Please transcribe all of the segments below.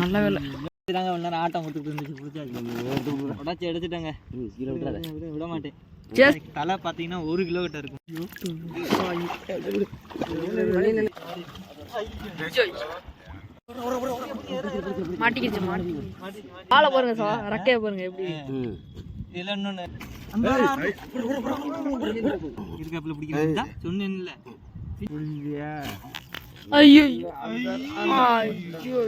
நல்ல வேலை நாங்க ஒரு நேரம் ஆட்டம் கொடுத்துட்டு இருந்துச்சு பிடிச்சாச்சு உடச்சி எடுத்துட்டேங்க விட- மாட்டேன். தலை பார்த்தீங்கன்னா ஒரு கிலோ கிட்ட இருக்கும் மாட்டிக்கிச்சு மாட்டி. ஆளை பாருங்க சா ரக்கைய பாருங்க எப்படி. இதுல இன்னொன்னு இருக்காப்புல பிடிக்கிறதா? சொன்னேன்ல. ஐயோ. ஐயோ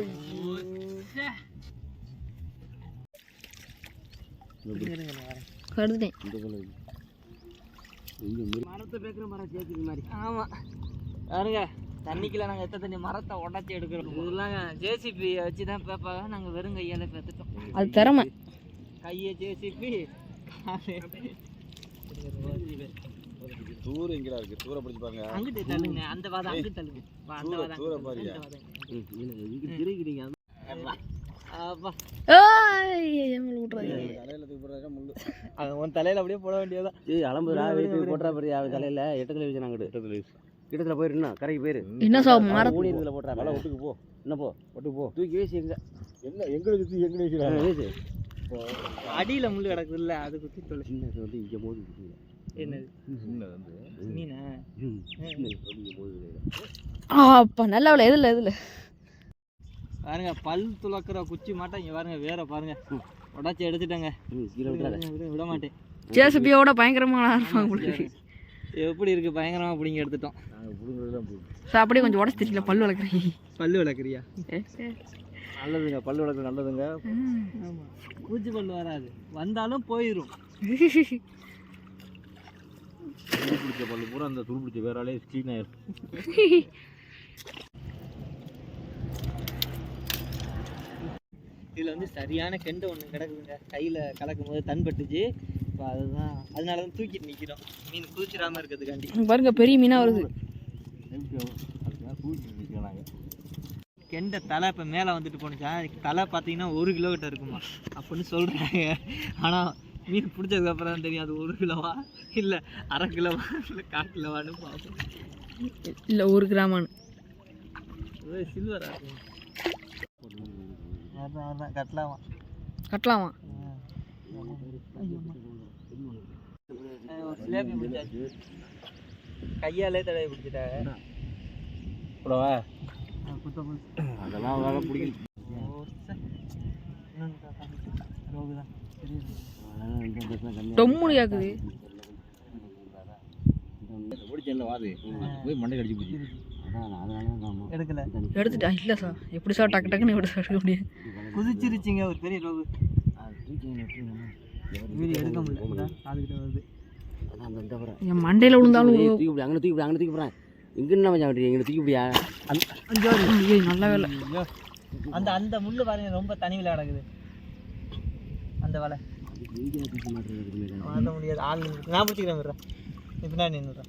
மிரு- மரத்தை பேக்கிற மரம் சேர்த்துக்கு மாதிரி ஆமா. பாருங்க தண்ணிக்குள்ள நாங்க எத்த தண்ணி? மரத்தை உடச்சி எடுக்கிறோம். இதெல்லாம் ஜேசிபி வச்சு தான் பேப்பாக நாங்க வெறும் கையால பேத்துட்டோம். அது திறமை. கையை ஜேசிபி தூரம் எங்கடா இருக்கு. தூரம் பிடிச்சு பாருங்க. அங்கிட்டு தள்ளுங்க. அந்த வாதம் அங்கிட்டு தள்ளுங்க. வா, அந்த வாதம் தூர பாரியா? இல்ல, இங்க விட்றாதீங்க தலையில தூக்கி அப்படியே போட வேண்டியதான் ஏய் அலம்புறா வெயிட் போட்டா பாரு அவ தலையில. எட்டத்துல வச்சு நாங்க கிட்டத்துல போயிரு என்ன கரைக்கு போயிரு. என்ன இதுல போட்டா மலை ஒட்டுக்கு போ. என்ன போ ஒட்டுக்கு போ. தூக்கி வீசி எங்க. என்ன எங்க சுத்தி எங்க வீசு. அடியில முள்ளு கிடக்குது இல்ல அது குத்தி சொல்லு சின்னது வந்து இங்க மோதி அப்பா நல்ல வேலை. எதுல எதுல? பாருங்க பல் துளக்குற குச்சி மாட்டா இங்க பாருங்க வேற பாருங்க. உடச்சி எடுத்துட்டேங்க. விட- மாட்டேன். ஜேசிபியோட பயங்கரமான இருப்பாங்க எப்படி இருக்கு? பயங்கரமா பிடிங்க எடுத்துட்டோம். சார் அப்படியே கொஞ்சம் உடச்சு தெரியல பல்லு வளர்க்குறீங்க. பல்லு விளக்குறியா நல்லதுங்க பல்லு வளர்க்க நல்லதுங்க. ஆமா. பூச்சி பல்லு வராது. வந்தாலும் போயிடும் துரு பிடிச்ச பல்லு பூரா அந்த துரு பிடிச்ச வேற ஆளே ஸ்க்ரீன் ஆயிரும். இதுல வந்து சரியான கெண்டை ஒண்ணு கிடக்குதுங்க. கையில கலக்கும் போது தன் பட்டுச்சு. இப்போ அதுதான் அதனால தான் தூக்கிட்டு நிக்கிறோம். மீன் குதிச்சிடாம இருக்கிறதுக்காண்டி. பாருங்க பெரிய மீனா வருது. நிற்கிறோம் கெண்டை தலை இப்போ மேலே வந்துட்டு போனுச்சா தலை பார்த்தீங்கன்னா ஒரு கிலோ கிட்ட இருக்குமா? அப்படின்னு சொல்கிறாங்க ஆனால் மீன் பிடிச்சதுக்கப்புறம் தான் தெரியும் அது ஒரு கிலோவா? இல்லை அரை கிலோவா? இல்லை கால் கிலோவான்னு பார்ப்போம் இல்ல ஒரு கிராமான்னு சில்வரா இருக்கும். கட்டலாமா? கட்டலாமா? கையாலே தடவை பிடிச்சிட்டாங்க. கூடவா அதெல்லாம் வேலை பிடிக்கல. ரோகுதான் தெரியுது. டொம்முனு தான் எடுக்கல. எடுத்துட்டா? இல்ல சார். எப்படி சார்? டக்கு டக்குன்னு எப்படி சார்? எடுக்க முடியும் குதிச்சிருச்சிங்க ஒரு பெரிய ரோகு எடுக்க முடியல. வருது. என் மண்டையில விழுந்தாலும் தூக்கி போடு, அங்கே தூக்கி அங்கே தூக்கி போடுறேன் இங்கே என்ன மச்சான் வெட்டுறீங்க? இங்கே தூக்கி போடியா ஏய் நல்ல வேலை. ஐயோ அந்த அந்த முள்ளு பாருங்க ரொம்ப தனிவில் கிடக்குது அந்த வலை. மாற்ற முடியாது. ஆள் நான் பிடிச்சிக்கிறேன் நின்றுறேன்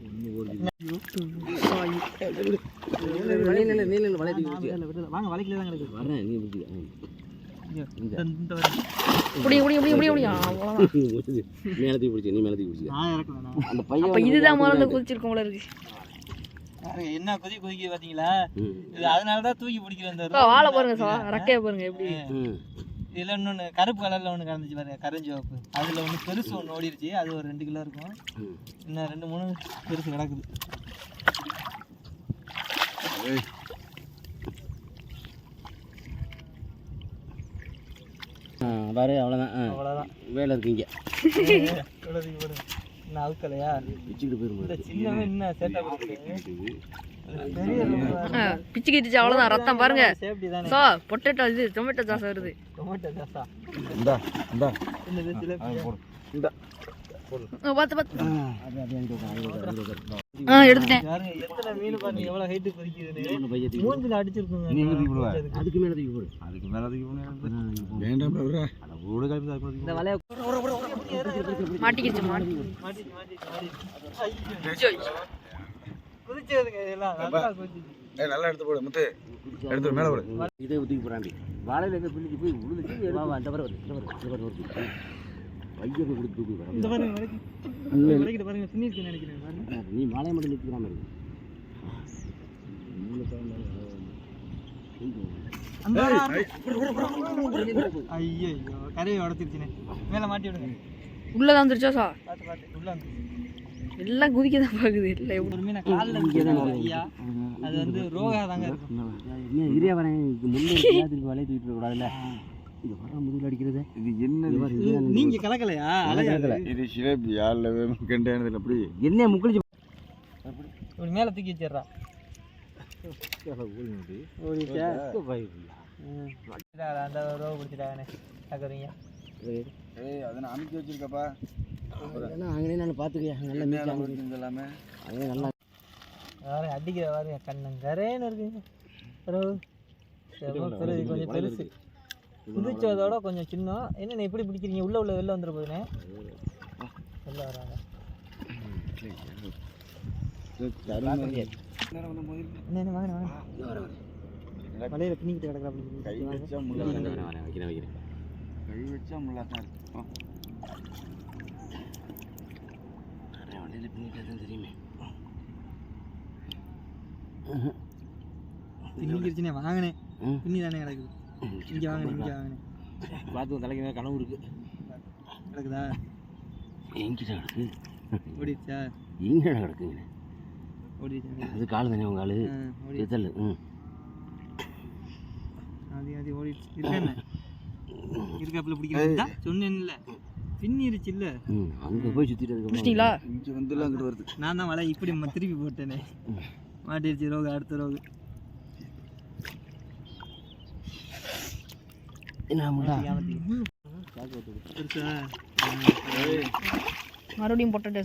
வாங்க வலைக்கில தான் கிடக்குது வரேன் நீ இதுதான் முதல்ல குதிச்சிருக்கோம் போல இருக்கு. என்ன குதி குதிக்குது பார்த்தீங்களா ம், இது அதனால தான் தூக்கி பிடிக்கிறேன் இந்த அக்கா, வாழை பாருங்க சார். ரக்கைய பாருங்க எப்படி. இதில் இன்னொன்று கருப்பு கலரில் ஒன்று கலந்துச்சு பாருங்க கருஞ்சிவப்பு. அதில் ஒன்று பெருசு ஒன்று ஓடிருச்சு அது ஒரு ரெண்டு கிலோ இருக்கும். இன்னும் ரெண்டு மூணு பெருசு கிடக்குது. பாரு அவ்வளோதான் அவ்வளோதான் வேலை இருக்கு இன்னும் அவுக்கலையா பிச்சுக்கிட்டு போயிருமா சேட்டா பிச்சு கிட்டுச்சு அவ்வளவுதான் ரத்தம் பாருங்க. பொட்டேட்டோ இது டொமேட்டோ சாஸ் வருது. டொமேட்டோ சாஸா இந்தா இந்தா. என்னது சிலேபியா? இந்தா. ஆ, பார்த்து பார்த்து. ஆ எடுத்துட்டேன். எத்தனை மீன் பாருங்க எவ்வளோ ஹைட்டு குதிக்குதுன்னு இன்னொன்னு பையன் தூக்கி போடு. மூஞ்சில அடிச்சிருக்குங்க. நீ எங்க தூக்கி போடுவ? அதுக்கு மேலே தூக்கி போடு. அதுக்கு மேலே. வேண்டாம் அட ஓடு இந்த வலைய மாட்டிக்கிச்சு மாட்டி. குதிச்சதுங்க இதெல்லாம். நல்லா குதிச்சுது ஏய் நல்லா எடுத்து போடு முத்து. எடுத்து மேலே போடு. இதே தூக்கி போறாண்டி வாழையில எங்க பிள்ளைக்கு போய் விழுந்துச்சு வா வா இந்த பாரு வருது இந்த பாரு இந்த பாரு வருது பையன் போய் கொடுத்து தூக்கி போறான் இந்த பாருங்க வரைக்கும். நினைக்கிறேன் பாருங்க. நீ மாலையை மட்டும் நிற்கிறாம இருக்கு. ஐயோ கரையை உடச்சிருச்சுனே. மேலே மாட்டி விடுங்க. உள்ளதான் வந்துருச்சா சா? பார்த்து பார்த்து உள்ள வந்து. எல்லாம் குதிக்க தான் பார்க்குது இல்லை ஒரு மீனை காலில் ஐயா அது வந்து ரோகா தாங்க இருக்கும். என்ன இரியா வரேன். முன்னே தூக்கிட்டு கூடாதுல்ல இது வர முதுகில் அடிக்கிறது? இது என்ன இது? நீங்க கலக்கலையா? அலையா இது சிலேபியா இல்லை கெண்டானதில் அப்படி. என்ன முக்களிச்சு? இப்படி மேலே தூக்கி வச்சிடுறா. அந்த ரோக பிடிச்சிட்டாங்கண்ணே பார்க்குறீங்க ஏய். அதை நான் அமுக்கி வச்சிருக்கப்பா. அங்கே நான் பார்த்துக்கியா நல்ல மேலே எல்லாமே அங்கே நல்லா வேற அடிக்கிற வாரு ரோகு செம பெருசு கொஞ்சம் பெருசு. குதிச்சதோட கொஞ்சம் சின்னம். என்ன இப்படி பிடிக்கிறீங்க? உள்ள உள்ள வெளில வந்துட போதுண்ணே வெளில வராங்க வலையில பின்னிக்கிட்டு கிடக்குறா கை அப்படி வச்சா முள்ள. வைக்கிறேன் வைக்கிறேன். கை வச்சா முள்ளா தான் இருக்கும் வண்டியில் பின்னிட்டு தான் தெரியுமே. பின்னிக்கிருச்சுனே வாங்கினேன். பின்னி தானே கிடக்குது. இங்கே வாங்கினேன் இங்கே வாங்கினேன் பார்த்து தலைக்கு மேலே கனவு இருக்கு. கிடக்குதா? எங்கிட்ட கிடக்கு. ஓடிடுச்சா? எங்கடா கிடக்குங்க ஓடிடுச்சா? அது கால் தானே உங்க ஆளு செத்தல் ம். அது அது ஓடிடுச்சு. இருக்கேன் இருக்காப்புல பிடிக்கிறதா சொன்னேன்ல. பின்னிருச்சு இல்ல அங்கே போய் சுற்றிட்டு அதுக்கப்புறம் முடிச்சிட்டீங்களா இங்கே அங்கிட்டு வருது. நான் தான் வலை இப்படி திருப்பி போட்டேனே. மாட்டிருச்சு ரோகு அடுத்த ரோகு என்ன முண்டா பெருசா மறுபடியும் பொட்டட்டே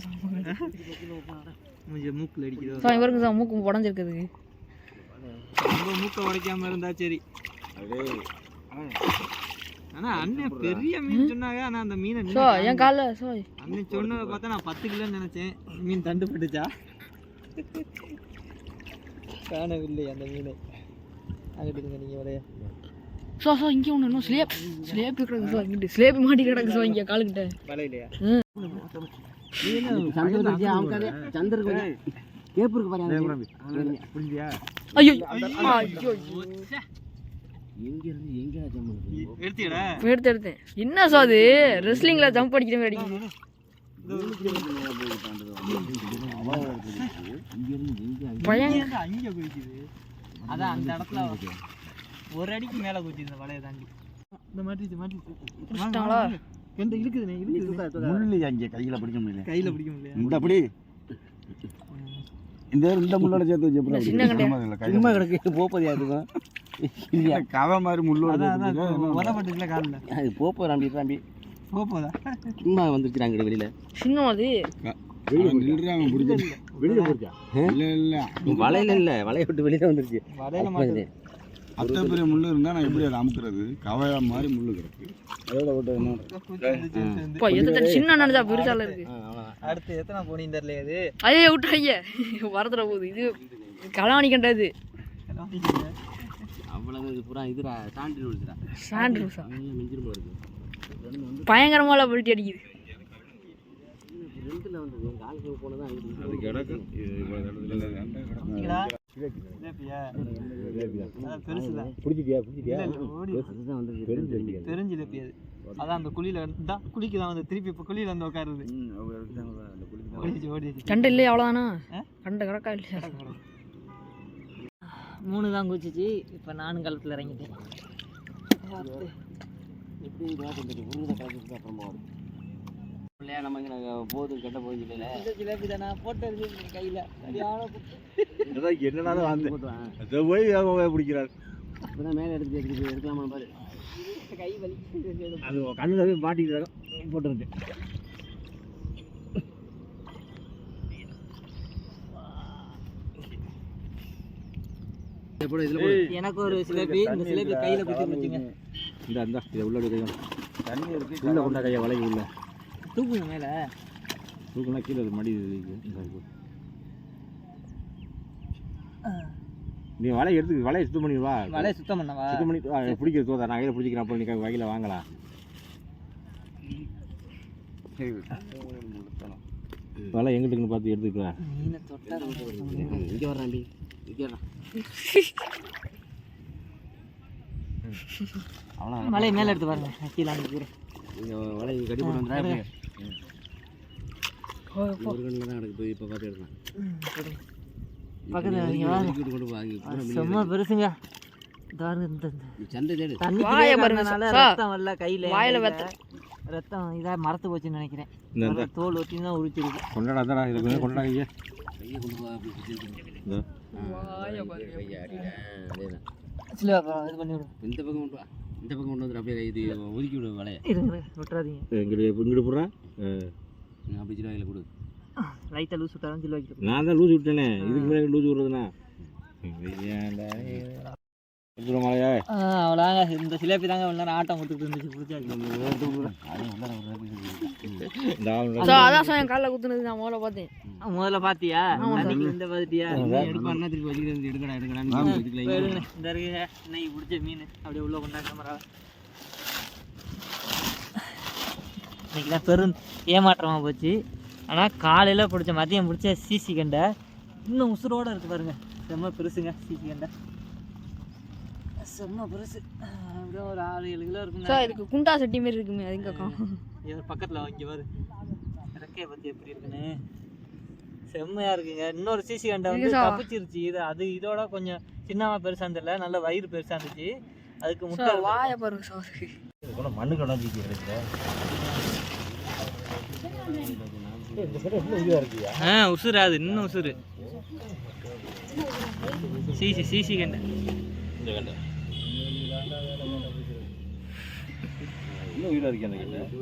மூக்கில் அடிக்குதோ? சா இவருக்கு சார் மூக்கு உடஞ்சிருக்குது ரொம்ப மூக்கை உடைக்காம இருந்தா சரி. அடே ஆனா அண்ணன் பெரிய மீன் சொன்னாங்க. ஆனா அந்த மீனை சோ என் காலில் சோ. அண்ணன் சொன்னதை பார்த்தா நான் பத்து கிலோன்னு நினைச்சேன். மீன் தண்டு பட்டுச்சா? காணவில்லை அந்த மீனை. அங்கிட்டுங்க நீங்க வரைய சோ சோ இங்கே ஒன்று இன்னும் ஸ்லேப் ஸ்லேப் கிடக்கு சோ இங்கிட்டு ஸ்லேப் மாட்டி கிடக்கு. சோ இங்கே காலுக்கிட்ட. எடுத்து எடுத்தேன் என்ன சோ அது? ரெஸ்லிங்கில் ஜம்ப் அடிக்கிற மாதிரி அங்கே குதிக்குது அதான் அந்த இடத்துல. ஒரு அடிக்கு மேலே குதிச்சு இந்த வலையை தாண்டி. இந்த மாட்டிச்சு மாட்டிச்சு பிடிச்சிட்டாங்களா? கெண்ட இழுக்குதுண்ணே இழுக்குதுண்ணே முள்ளு அங்கே கையில் பிடிக்க முடியல. கையில் பிடிக்க முடியல. இந்த அப்படி இந்த இந்த முள்ளோட சேர்த்து வச்சு சின்ன கிடக்கு போப்பது இல்லையா? கதை மாதிரி முள்ளோட உதப்பட்டுல காலில் அது போப்போ ராம்பி ராம்பி போப்போதா? சும்மா வந்துருச்சுறாங்க வெளியில. சின்னம் அது நில்றாங்க பிடிச்சி வெளியே போச்சா இல்ல இல்ல வலையில இல்ல வலைய விட்டு வெளியில வந்துருச்சு. வலையில மாட்டுது. அத்தை பெரிய முள்ளு இருந்தா நான் எப்படி அதை அமுக்குறது? கவையா மாதிரி முள்ளு கிடக்கு. அதோட எத்தனை சின்ன நினைச்சா பெருசால இருக்கு. அடுத்து எத்தனை போனீங்க தெரியல அது? அதே விட்டுறாங்க வரதுற போகுது. இது கலாணி கண்டது அவ்வளவு இது பூரா இதுடா சாண்டில் விழுதுடா. சாண்ட் ரூசா மிஞ்சிரும் போல இருக்கு. பயங்கரமால பல்ட்டி அடிக்குது. ரெண்டுல வந்து ஆளுக்கு போனதான் ஜிலேபியா? அதான் அந்த குழியில தான் வந்து திருப்பி இப்போ குழியில வந்து உட்காருது ஓடிச்சு ஓடிச்சு கண்டு இல்லையா அவ்வளோதானா? கண்டு கிடக்கா இல்லையா? மூணு தான் குச்சிச்சு இப்போ நானும் களத்தில் இறங்கிட்டேன். நம்ம இங்கே நாங்கள் போதும் கெட்ட போய் கையில்? என்னன்னாலும் வந்து அதை போய் பிடிக்கிறாரு. இப்போதான் மேலே எடுத்து எடுத்து எடுக்கலாமா பாரு. கை வலி. அது கண்ணில் மாட்டிக்கிட்டு போட்டுருந்து எனக்கு ஒரு சிலேபி இந்த சிலேபி கையில் குத்தி வச்சுங்க. இந்த இந்த இதை உள்ள கையா தண்ணி இருக்கு உள்ள கொண்டா கையா வளைவு உள்ள. தூக்குங்க மேலே. தூக்குனா கீழே மடி இது. நீ வலை எடுத்து வலையை சுத்தம் பண்ணி வா. வலையை சுத்தம் பண்ணவா? சுத்தம் பண்ணி ஆ, பிடிக்கிறது தோதா நான் கையில் பிடிச்சிக்கிறேன் அப்புறம் நீ கை- கையில் வாங்கலாம் வலை எங்கிட்டுன்னு பார்த்து எடுத்துக்கலாம் மீனை தொட்டா ரொம்ப இங்கே வர்றாண்டி இங்கே வர்றான். அவ்வளோ மலை மேலே எடுத்து பாருங்க. கீழே அங்கே நீங்கள் வலை கட்டி போட்டு வந்துடா. ஒரு கண்ணில் தான் எனக்கு போய் இப்போ பார்த்து எடுக்கலாம் பக்கத்துல செம்ம பெருசுங்க. ரத்தம் இதா மரத்து போச்சுன்னு நினைக்கிறேன். தோல் ஒட்டி தான் உரிச்சிருக்கு. கொண்டாடா அதாடா இதை கொஞ்சம் கொண்டாடா ஐயா கையை கொண்டு போய் அப்படி சுற்றி இந்த. வாயை பாருங்க. கையை ஆட்டிட்டேன் அதே தான். சில இது பண்ணி இந்த பக்கம் கொண்டு வா. இந்த பக்கம் கொண்டு வந்து அப்படியே இது ஒதுக்கி விடு வலையை. இருங்க விட்டுறாதீங்க. இங்கிட்டு இங்கிட்டு போடுறா நான் அப்படி சின்ன கையில் கொடு. லைட்டாக லூஸ் விட்டாலும் வைக்கிறோம் நான் தான் லூஸ் விட்டேனே இதுக்கு மேலே லூஸ் விடுறதுண்ணா மலையா அவ்வளோங்க இந்த சிலேபி தாங்க இவ்வளோ நேரம் ஆட்டம் கொடுத்துட்டு இருந்துச்சு. அதான் சார் என் காலில் குத்துனது நான் முதல்ல பார்த்தேன். முதல்ல பாத்தியா? அன்னைக்கு இந்த பாத்தியா எடுப்பான்னா திருப்பி வச்சுக்கிறது எடுக்கடா எடுங்க. இந்த இருக்குங்க இன்னைக்கு பிடிச்ச மீன். அப்படியே உள்ள கொண்டா கேமரா இன்னைக்கு தான் பெரும் ஏமாற்றமாக போச்சு. ஆனால் காலையில் பிடிச்ச மதியம் பிடிச்ச சிசி கண்டை இன்னும் உசுரோட இருக்கு பாருங்க. செம்ம பெருசுங்க சிசி கண்டை. செம்ம பெருசு. அப்படியே ஒரு ஆறு ஏழு கிலோ இருக்குங்க. சார் இதுக்கு குண்டா சட்டி மாரி இருக்குமே அது எங்க காணும் இவர் பக்கத்தில் வாங்கி பாரு. இறக்கையை பற்றி எப்படி இருக்குன்னு. செம்மையா இருக்குங்க. இன்னொரு சிசி கண்டை வந்து இருக்குதா? தப்பிச்சிருச்சு. இது அது இதோட கொஞ்சம் சின்னமா பெருசா இருந்தல நல்ல வயிறு பெருசா இருந்துச்சு. அதுக்கு முட்டை வாயை பாருங்க சார். மண்ணு கொண்டாந்து ஆ உசுறு அது இன்னும் உசுறு. சிசி சிசி கண்டை. இன்னும் உயிராக இருக்கேன்